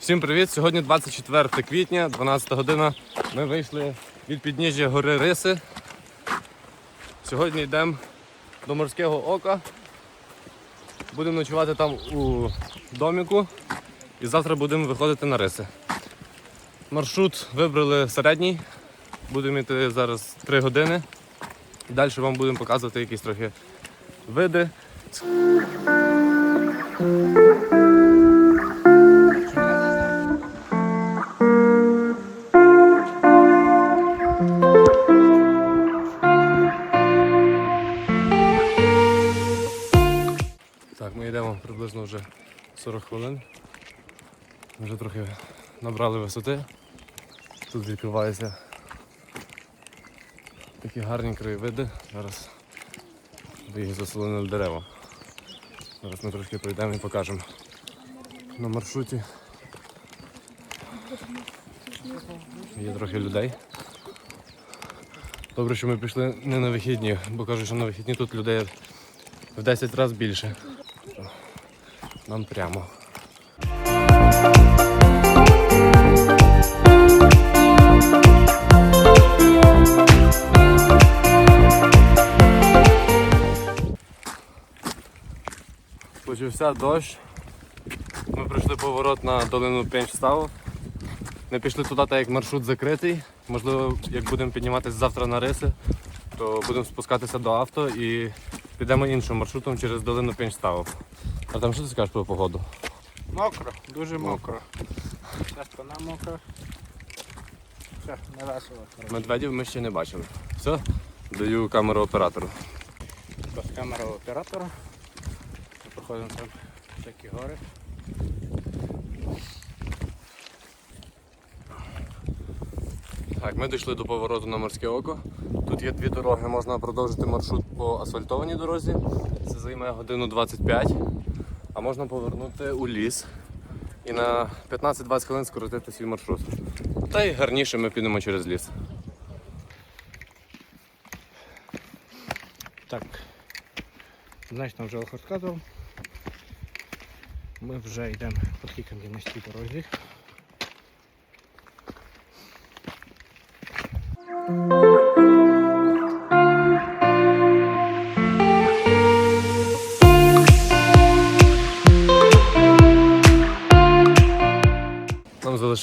Всім привіт! Сьогодні 24 квітня, 12 година. Ми вийшли від підніжжя гори Риси. Сьогодні йдемо до морського ока. Будемо ночувати там у доміку і завтра будемо виходити на риси. Маршрут вибрали середній. Будемо йти зараз 3 години. Далі вам будемо показувати якісь трохи види. Приблизно вже 40 хвилин. Ми Вже трохи набрали висоти. Тут відкриваються такі гарні краєвиди. Зараз їх заселенили дерева. Зараз ми трошки пройдемо і покажемо. На маршруті є трохи людей. Добре, що ми пішли не на вихідні, бо кажуть, що на вихідні тут людей в 10 разів більше. Нам прямо. Почався дощ. Ми пройшли поворот на долину Пенчставу. Не пішли туди, так як маршрут закритий. Можливо, як будемо підніматися завтра на риси, то будемо спускатися до авто і підемо іншим маршрутом через долину Пенчставу. А там що ти скажеш про погоду? Мокро, дуже мокро. Вся спина мокра. Все, не весело. Медведів ми ще не бачили. Все, даю камеру оператору. Без камери оператора. Ми Проходимо там всякі гори. Так, ми дійшли до повороту на морське око. Тут є дві дороги, можна продовжити маршрут по асфальтованій дорозі. Це займе годину 25. А можна повернути у ліс і на 15-20 хвилин скоротити свій маршрут. Та й гарніше ми підемо через ліс. Так. Значить, нам вже охотказував. Ми вже йдемо по такій кам'янистій дорозі.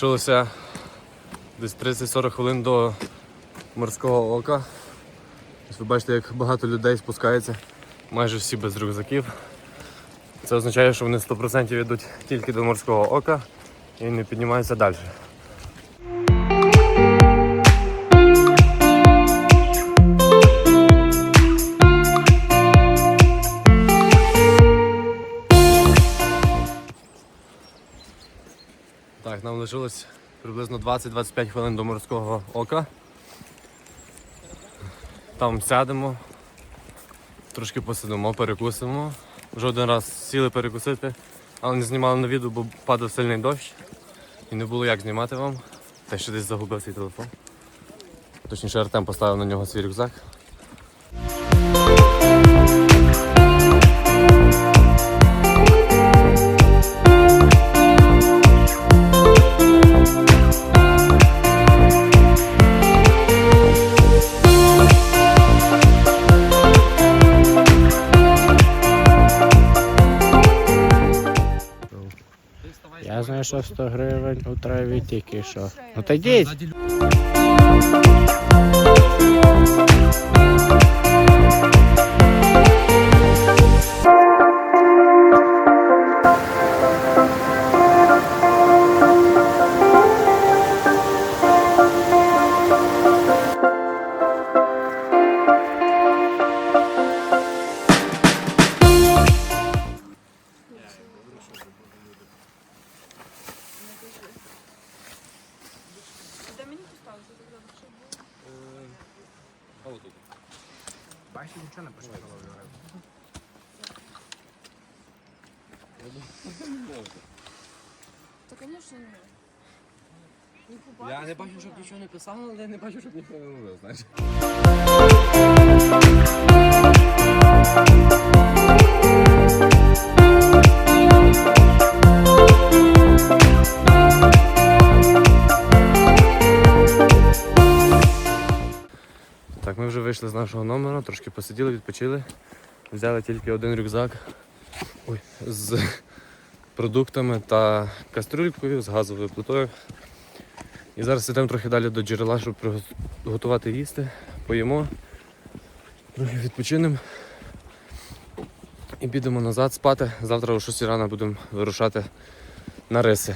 Нам залишилося десь 30-40 хвилин до морського ока. Ось ви бачите, як багато людей спускається, майже всі без рюкзаків. Це означає, що вони 100% йдуть тільки до морського ока і не піднімаються далі. Так, лишилось приблизно 20-25 хвилин до морського ока. Там сядемо, трошки посидимо, перекусимо. Вже один раз сіли перекусити, але не знімали на відео, бо падав сильний дощ. І не було як знімати вам. Та ще десь загубив свій телефон. Точніше, Артем поставив на нього свій рюкзак. 100 гривень у траві тільки що. Ну та йдіть! Та, звісно, ні. Я не бачу, щоб нічого не писали, але я не бачу, щоб нічого не говорив, знаєш. Так, ми вже вийшли з нашого номера, трошки посиділи, відпочили. Взяли тільки один рюкзак ой, з продуктами та кастрюлькою, з газовою плитою. І зараз йдемо трохи далі до джерела, щоб приготувати їсти, поїмо, трохи відпочинемо і підемо назад спати. Завтра о 6 рано будемо вирушати на риси.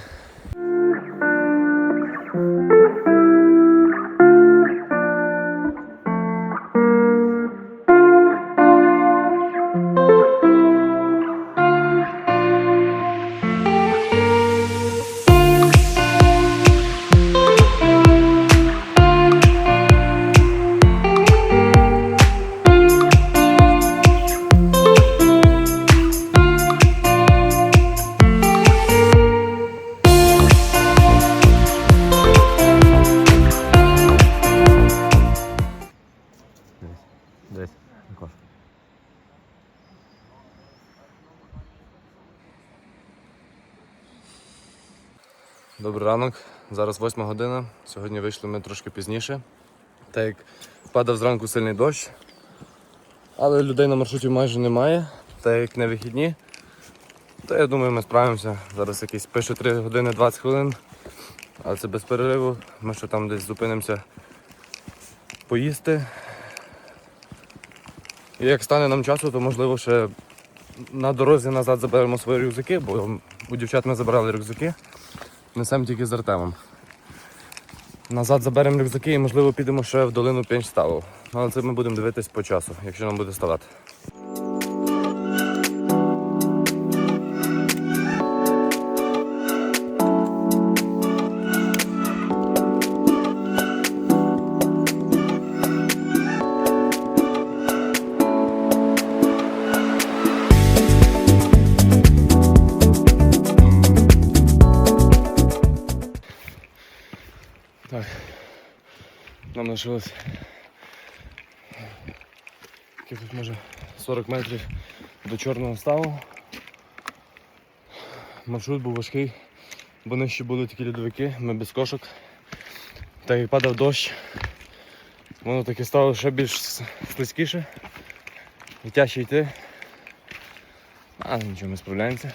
Добрий ранок. Зараз 8 година. Сьогодні вийшли ми трошки пізніше. Так як падав зранку сильний дощ. Але людей на маршруті майже немає. Так як не вихідні. То я думаю, ми справимося. Зараз якісь пише 3 години 20 хвилин. Але це без перериву. Ми що там десь зупинимося поїсти. І як стане нам часу, то можливо ще на дорозі назад заберемо свої рюкзаки, бо у дівчат ми забрали рюкзаки. Несемо тільки з Артемом. Назад заберемо рюкзаки і можливо підемо ще в долину П'янчставу. Але це ми будемо дивитись по часу, якщо нам буде ставати. Нам лишилось. Якихось може 40 метрів до чорного ставу. Маршрут був важкий, бо нижче були такі льодовики, ми без кошок. Та й падав дощ. Воно таки стало ще більш слизькіше і тяжче йти. Але нічого, ми справляємося.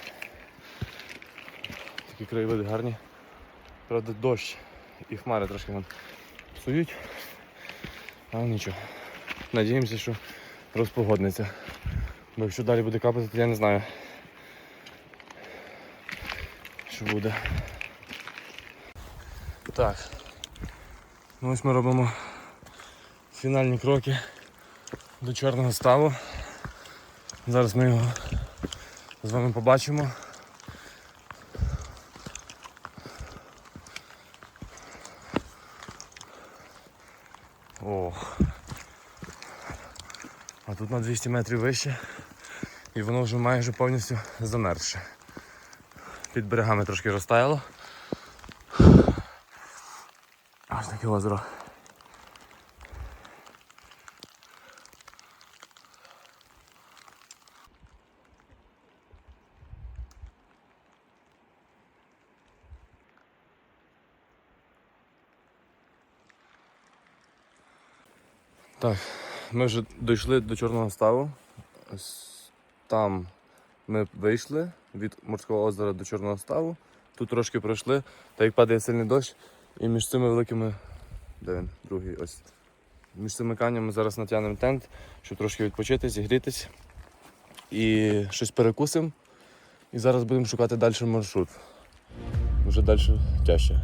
Такі краєвиди гарні. Правда, дощ і хмари трошки псують. Але нічого. Надіємося, що розпогодниться. Бо якщо далі буде капати, то я не знаю. Що буде. Так. Ну, Ось ми робимо фінальні кроки до чорного ставу. Зараз ми його з вами побачимо. Тут на 200 метрів вище і воно вже майже повністю замерзше. Під берегами трошки розтаяло. Ось таке озеро. Так, ми вже дійшли до Чорного ставу. Там ми вийшли від морського озера до Чорного ставу. Тут трошки пройшли, та як падає сильний дощ, і між цими великими. Де він? Другий ось. Між цими камнями зараз натягнемо тент, щоб трошки відпочити, зігрітись. І щось перекусимо. І зараз будемо шукати далі маршрут. Вже далі тяжче.